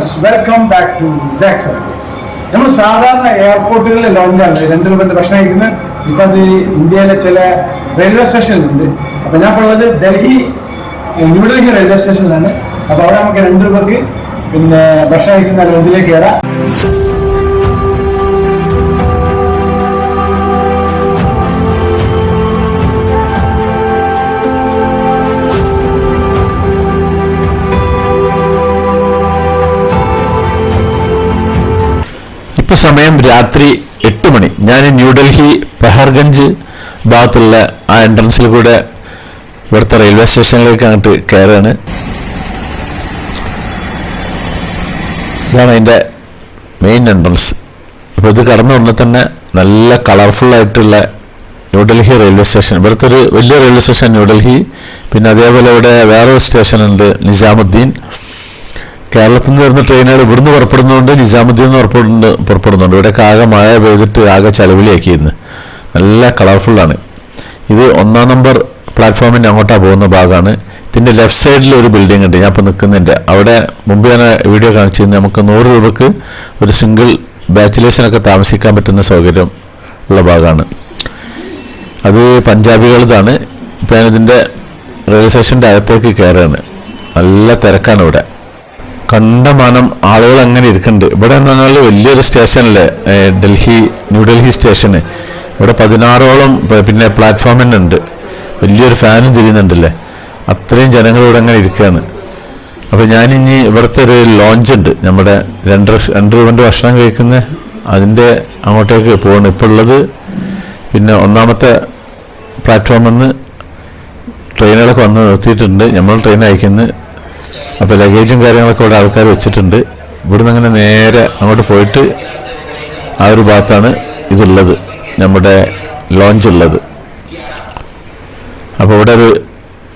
Friends welcome back to sax service നമ്മൾ സാധാരണ എയർപോർട്ടുകളിൽ ലോഞ്ചാണ് രണ്ട് രൂപന്റെ ഭക്ഷണം കഴിക്കുന്നത്. ഇപ്പൊ അത് ഇന്ത്യയിലെ ചില റെയിൽവേ സ്റ്റേഷനിലുണ്ട് അപ്പൊ ഞാൻ ഉള്ളത് ഡൽഹി ന്യൂഡൽഹി റെയിൽവേ സ്റ്റേഷനിലാണ് അപ്പൊ അവിടെ നമുക്ക് രണ്ട് രൂപക്ക് പിന്നെ ഭക്ഷണം കഴിക്കുന്ന ലോഞ്ചിലേക്ക് കയറാം. ഇപ്പൊ സമയം രാത്രി എട്ട് മണി. ഞാൻ ന്യൂഡൽഹി പെഹർഗഞ്ച് ഭാഗത്തുള്ള ആ എൻട്രൻസിൽ കൂടെ ഇവിടുത്തെ റെയിൽവേ സ്റ്റേഷനിലേക്ക് അങ്ങോട്ട് കയറാണ് ഇതാണ് അതിന്റെ മെയിൻ എൻട്രൻസ് അപ്പോൾ ഇത് കടന്നു വന്നാൽ തന്നെ നല്ല കളർഫുൾ ആയിട്ടുള്ള ന്യൂഡൽഹി റെയിൽവേ സ്റ്റേഷൻ ഇവിടുത്തെ ഒരു വലിയ റെയിൽവേ സ്റ്റേഷൻ ന്യൂഡൽഹി പിന്നെ അതേപോലെ ഇവിടെ വേറൊരു സ്റ്റേഷനുണ്ട് നിസാമുദ്ദീൻ. കേരളത്തിൽ നിന്ന് വരുന്ന ട്രെയിനുകൾ ഇവിടുന്ന് പുറപ്പെടുന്നുണ്ട് നിസാമുദ്ദീൻ നിന്ന് പുറപ്പെടുന്നുണ്ട് പുറപ്പെടുന്നുണ്ട്. ഇവിടെ ആകെ മഴ പെയ്തിട്ട് ആകെ ചെലവിലേക്കിന്ന് നല്ല കളർഫുള്ളാണ് ഇത് ഒന്നാം നമ്പർ പ്ലാറ്റ്ഫോമിന്റെ അങ്ങോട്ടാണ് പോകുന്ന ഭാഗമാണ്. ഇതിന്റെ ലെഫ്റ്റ് സൈഡിൽ ഒരു ബിൽഡിംഗ് ഉണ്ട്. ഞാൻ ഇപ്പോൾ നിൽക്കുന്നുണ്ട്. അവിടെ മുമ്പ് ഞാൻ വീഡിയോ കാണിച്ചിരുന്നു. നമുക്ക് നൂറ് രൂപക്ക് ഒരു സിംഗിൾ ബാച്ചിലേഴ്സിനൊക്കെ താമസിക്കാൻ പറ്റുന്ന സൗകര്യം ഉള്ള ഭാഗമാണ്. അത് പഞ്ചാബികളതാണ് ഇപ്പോൾ ഞാനിതിന്റെ റെയിൽവേ സ്റ്റേഷന്റെ അകത്തേക്ക് കയറുകയാണ്. നല്ല തിരക്കാണ് ഇവിടെ. കണ്ടമാനം ആളുകൾ അങ്ങനെ ഇരിക്കുന്നുണ്ട്. ഇവിടെ എന്ന് പറഞ്ഞാൽ വലിയൊരു സ്റ്റേഷനല്ലേ? ഡൽഹി ന്യൂഡൽഹി സ്റ്റേഷന്. ഇവിടെ പതിനാറോളം പിന്നെ പ്ലാറ്റ്ഫോം തന്നെ ഉണ്ട്. വലിയൊരു ഫാനും തിരിയുന്നുണ്ടല്ലേ അത്രയും ജനങ്ങൾ ഇവിടെ അങ്ങനെ ഇരിക്കുകയാണ്. അപ്പോൾ ഞാനിനി ഇവിടുത്തെ ഒരു ലോഞ്ച് ഉണ്ട്. നമ്മുടെ രണ്ട് രണ്ട് രൂപന്റെ ഭക്ഷണം കഴിക്കുന്ന അതിന്റെ അങ്ങോട്ടേക്ക് പോകണം ഇപ്പോൾ ഉള്ളത് പിന്നെ ഒന്നാമത്തെ പ്ലാറ്റ്ഫോമിൽ നിന്ന് ട്രെയിനുകളൊക്കെ വന്ന് നിർത്തിയിട്ടുണ്ട്. നമ്മൾ ട്രെയിൻ അയക്കുന്നത് അപ്പോൾ ലഗേജും കാര്യങ്ങളൊക്കെ ഇവിടെ ആൾക്കാർ വെച്ചിട്ടുണ്ട്. ഇവിടുന്ന് അങ്ങനെ നേരെ അങ്ങോട്ട് പോയിട്ട് ആ ഒരു ഭാഗത്താണ് ഇതുള്ളത് നമ്മുടെ ലോഞ്ച് ഉള്ളത്. അപ്പോൾ ഇവിടെ ഒരു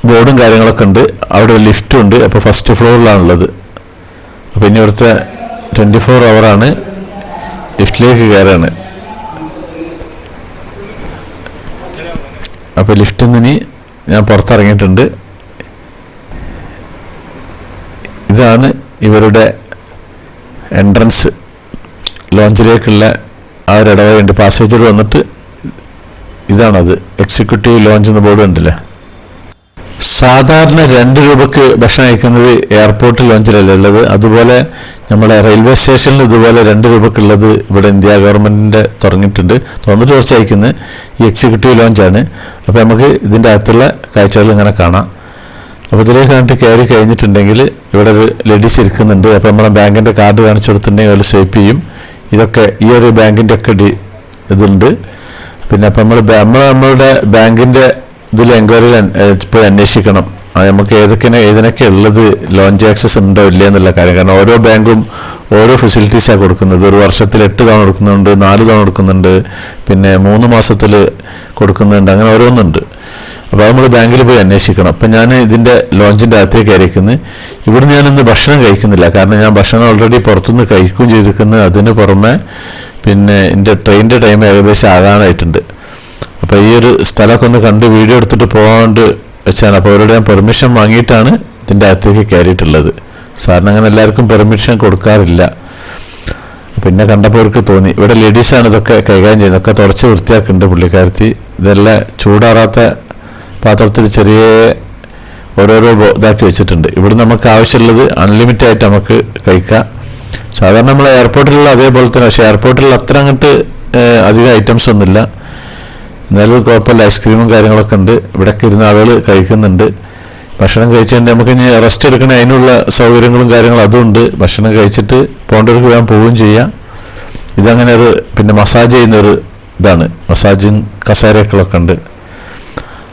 ബോർഡും കാര്യങ്ങളൊക്കെ ഉണ്ട്. അവിടെ ഒരു ലിഫ്റ്റും ഉണ്ട്. അപ്പോൾ ഫസ്റ്റ് ഫ്ലോറിലാണുള്ളത് അപ്പോൾ ഇനി ഇവിടുത്തെ ട്വന്റി ഫോർ അവറാണ് ലിഫ്റ്റിലേക്ക് കയറാണ്. അപ്പോൾ ലിഫ്റ്റിൽ നിന്ന് ഞാൻ പുറത്തിറങ്ങിയിട്ടുണ്ട്. ഇതാണ് ഇവരുടെ എൻട്രൻസ് ലോഞ്ചിലേക്കുള്ള ആ ഒരു ഇടവേണ്ട പാസേജർ വന്നിട്ട് ഇതാണത്. എക്സിക്യൂട്ടീവ് ലോഞ്ച് എന്ന ബോർഡ് ഉണ്ടല്ലേ? സാധാരണ രണ്ട് രൂപക്ക് ഭക്ഷണം കഴിക്കുന്നത് എയർപോർട്ട് ലോഞ്ചിലല്ല ഉള്ളത്. അതുപോലെ നമ്മളെ റെയിൽവേ സ്റ്റേഷനിൽ ഇതുപോലെ രണ്ട് രൂപക്കുള്ളത് ഇവിടെ ഇന്ത്യ ഗവൺമെന്റിന്റെ തുടങ്ങിയിട്ടുണ്ട്. തുറന്നിട്ട് കുറച്ച് അയക്കുന്നത് ഈ എക്സിക്യൂട്ടീവ് ലോഞ്ചാണ് അപ്പോൾ നമുക്ക് ഇതിന്റെ അകത്തുള്ള കാഴ്ചകൾ ഇങ്ങനെ കാണാം. അപ്പോൾ ഇതിലേക്ക് കണ്ടിട്ട് കയറി കഴിഞ്ഞിട്ടുണ്ടെങ്കിൽ ഇവിടെ ഒരു ലേഡീസ് ഇരിക്കുന്നുണ്ട്. അപ്പോൾ നമ്മളെ ബാങ്കിന്റെ കാർഡ് കാണിച്ചു കൊടുത്തിട്ടുണ്ടെങ്കിൽ അവർ സ്വൈപ്പ് ചെയ്യും. ഇതൊക്കെ ഈ ഒരു ബാങ്കിന്റെ ഒക്കെ ഡി ഇതുണ്ട്. പിന്നെ അപ്പോൾ നമ്മൾ നമ്മൾ നമ്മളുടെ ബാങ്കിന്റെ ഇതിൽ എൻക്വയറിയിൽ പോയി അന്വേഷിക്കണം. അത് നമുക്ക് ഏതൊക്കെ ഏതിനൊക്കെ ഉള്ളത് ലോഞ്ച് ആക്സസ് ഉണ്ടോ ഇല്ല എന്നുള്ള കാര്യം. കാരണം ഓരോ ബാങ്കും ഓരോ ഫെസിലിറ്റീസാണ് കൊടുക്കുന്നത്. ഒരു വർഷത്തിൽ എട്ട് തവണ കൊടുക്കുന്നുണ്ട് നാല് തവണ കൊടുക്കുന്നുണ്ട് പിന്നെ മൂന്ന് മാസത്തിൽ കൊടുക്കുന്നുണ്ട് അങ്ങനെ ഓരോന്നുണ്ട്. അപ്പോൾ നമ്മൾ ബാങ്കിൽ പോയി അന്വേഷിക്കണം. അപ്പം ഞാൻ ഇതിന്റെ ലോഞ്ചിന്റെ അകത്തേക്ക് ആയിരിക്കുന്നത് ഇവിടുന്ന് ഞാനിന്ന് ഭക്ഷണം കഴിക്കുന്നില്ല. കാരണം ഞാൻ ഭക്ഷണം ഓൾറെഡി പുറത്തുനിന്ന് കഴിക്കുകയും ചെയ്തിരിക്കുന്നത് അതിന് പുറമെ പിന്നെ എന്റെ ട്രെയിനിന്റെ ടൈം ഏകദേശം ആകാനായിട്ടുണ്ട്. അപ്പോൾ ഈ ഒരു സ്ഥലമൊക്കെ ഒന്ന് കണ്ട് വീഡിയോ എടുത്തിട്ട് പോകാണ്ട് വെച്ചാണ്. അപ്പോൾ അവരോട് പെർമിഷൻ വാങ്ങിയിട്ടാണ് ഇതിന്റെ അകത്തേക്ക് കയറിയിട്ടുള്ളത്. സാറിന് അങ്ങനെ എല്ലാവർക്കും പെർമിഷൻ കൊടുക്കാറില്ല. പിന്നെ കണ്ടപ്പോൾ അവർക്ക് തോന്നി. ഇവിടെ ലേഡീസാണ് ഇതൊക്കെ കൈകാര്യം ചെയ്യുന്നത്. ഒക്കെ തുടച്ച് വൃത്തിയാക്കുന്നുണ്ട് പുള്ളിക്കാരത്തി. ഇതെല്ലാം ചൂടാറാത്ത പാത്രത്തിൽ ചെറിയ ഓരോരോ ഇതാക്കി വെച്ചിട്ടുണ്ട്. ഇവിടെ നമുക്ക് ആവശ്യമുള്ളത് അൺലിമിറ്റഡ് ആയിട്ട് നമുക്ക് കഴിക്കാം. സാധാരണ നമ്മൾ എയർപോർട്ടിലുള്ള അതേപോലെ തന്നെ പക്ഷേ എയർപോർട്ടിൽ അത്ര അങ്ങോട്ട് അധികം ഐറ്റംസ് ഒന്നുമില്ല. എന്നാലും കുഴപ്പമില്ല ഐസ്ക്രീമും കാര്യങ്ങളൊക്കെ ഉണ്ട്. ഇവിടെയൊക്കെ ഇരുന്ന ആളുകൾ കഴിക്കുന്നുണ്ട്. ഭക്ഷണം കഴിച്ചുകൊണ്ട് നമുക്ക് ഇനി റെസ്റ്റ് എടുക്കണേ അതിനുള്ള സൗകര്യങ്ങളും കാര്യങ്ങളും അതുണ്ട് ഭക്ഷണം കഴിച്ചിട്ട് പോകേണ്ടവർക്ക് വേഗം പോവുകയും ചെയ്യാം. ഇതങ്ങനെ ഒരു പിന്നെ മസാജ് ചെയ്യുന്ന ഒരു ഇതാണ്. മസാജിങ് കസേരകളൊക്കെ ഉണ്ട്.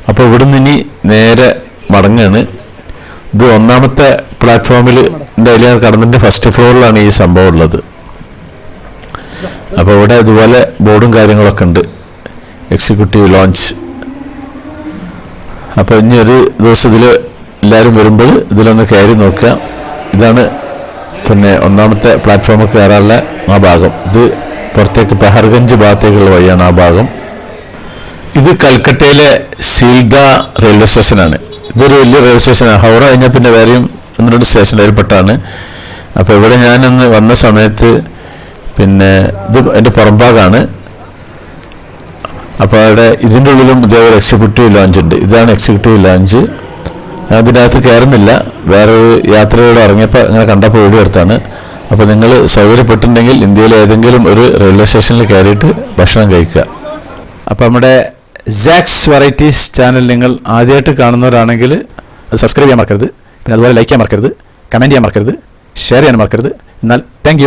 അപ്പോൾ ഇവിടുന്ന് ഇനി നേരെ മടങ്ങാണ്. ഇത് ഒന്നാമത്തെ പ്ലാറ്റ്ഫോമിൽ ഡെയിലി കടന്നിട്ട് ഫസ്റ്റ് ഫ്ലോറിലാണ് ഈ സംഭവം ഉള്ളത്. അപ്പോൾ ഇവിടെ ഇതുപോലെ ബോർഡും കാര്യങ്ങളൊക്കെ ഉണ്ട്. എക്സിക്യൂട്ടീവ് ലോഞ്ച് അപ്പോൾ ഇനി ഒരു ദിവസം ഇതിൽ എല്ലാവരും വരുമ്പോൾ ഇതിലൊന്ന് കയറി നോക്കുക. ഇതാണ് പിന്നെ ഒന്നാമത്തെ പ്ലാറ്റ്ഫോമിൽ കയറാനുള്ള ആ ഭാഗം. ഇത് പുറത്തേക്ക് പെഹർഗഞ്ച് ഭാഗത്തേക്കുള്ള വഴിയാണ് ആ ഭാഗം. ഇത് കൽക്കട്ടയിലെ സീൽദ റെയിൽവേ സ്റ്റേഷനാണ് ഇതൊരു വലിയ റെയിൽവേ സ്റ്റേഷനാണ് ഹൗറ കഴിഞ്ഞാൽ പിന്നെ വേറെയും ഒന്ന് രണ്ട് സ്റ്റേഷൻ അതിൽപ്പെട്ടാണ് അപ്പോൾ ഇവിടെ ഞാനന്ന് വന്ന സമയത്ത് പിന്നെ ഇത് എന്റെ പുറംഭാഗമാണ് അപ്പോൾ അവിടെ ഇതിന്റെ ഉള്ളിലും ഇതേപോലെ എക്സിക്യൂട്ടീവ് ലോഞ്ച് ഉണ്ട്. ഇതാണ് എക്സിക്യൂട്ടീവ് ലോഞ്ച് ഞാൻ ഇതിനകത്ത് കയറുന്നില്ല. വേറൊരു യാത്രയോടെ ഇറങ്ങിയപ്പോൾ ഇങ്ങനെ കണ്ടപ്പോൾ വീഡിയോ എടുത്താണ് അപ്പോൾ നിങ്ങൾ സൗകര്യപ്പെട്ടിട്ടുണ്ടെങ്കിൽ ഇന്ത്യയിലെ ഏതെങ്കിലും ഒരു റെയിൽവേ സ്റ്റേഷനിൽ കയറിയിട്ട് ഭക്ഷണം കഴിക്കുക. അപ്പോൾ നമ്മുടെ ജാക്സ് വെറൈറ്റീസ് ചാനൽ നിങ്ങൾ ആദ്യമായിട്ട് കാണുന്നവരാണെങ്കിൽ അത് സബ്സ്ക്രൈബ് ചെയ്യാൻ മറക്കരുത്. പിന്നെ അതുപോലെ ലൈക്ക് ചെയ്യാൻ മറക്കരുത്. കമന്റ് ചെയ്യാൻ മറക്കരുത്. ഷെയർ ചെയ്യാൻ മറക്കരുത്. എന്നാൽ താങ്ക്